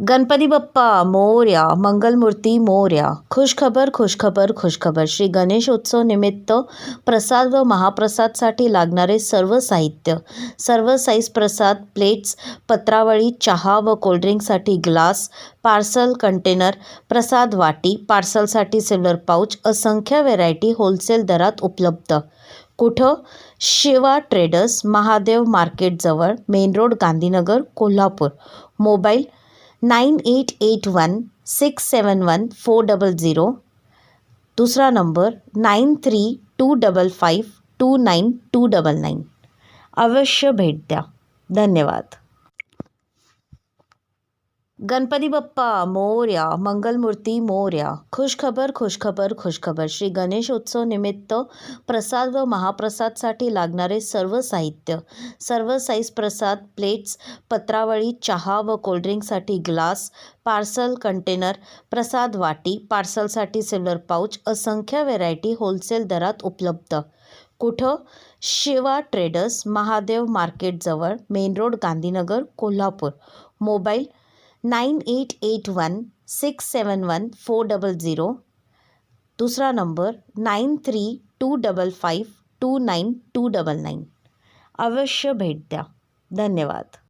गणपती बाप्पा मोर्या मंगलमूर्ती मोर्या. खुशखबर खुशखबर खुशखबर. श्री गणेशोत्सव निमित्त प्रसाद व महाप्रसादसाठी लागणारे सर्व साहित्य सर्व साईज प्रसाद प्लेट्स पत्रावळी चहा व कोल्ड्रिंकसाठी ग्लास पार्सल कंटेनर प्रसाद वाटी पार्सलसाठी सिल्वर पाऊच असंख्य व्हेरायटी होलसेल दरात उपलब्ध. कुठं? शिवा ट्रेडर्स महादेव मार्केटजवळ main road Gandhinagar Kolhapur. Mobile nine eight eight one six seven one four double zero. दुसरा number nine three two double five two nine two double nine. अवश्य भेट द्या. धन्यवाद. गणपती बाप्पा मोर्या मंगलमूर्ती मोर्या. खुशखबर खुशखबर खुशखबर. श्री गणेशोत्सव निमित्त प्रसाद व महाप्रसादसाठी लागणारे सर्व साहित्य सर्व साईज प्रसाद प्लेट्स पत्रावळी चहा व कोल्ड्रिंकसाठी ग्लास पार्सल कंटेनर प्रसाद वाटी पार्सलसाठी सिल्वर पाऊच असंख्य व्हेरायटी होलसेल दरात उपलब्ध. कुठं? शिवा ट्रेडर्स महादेव मार्केटजवळ main road Gandhinagar Kolhapur. Mobile nine eight eight one six seven one four double zero. दुसरा number nine three two double five two nine two double nine. अवश्य भेट द्या. धन्यवाद.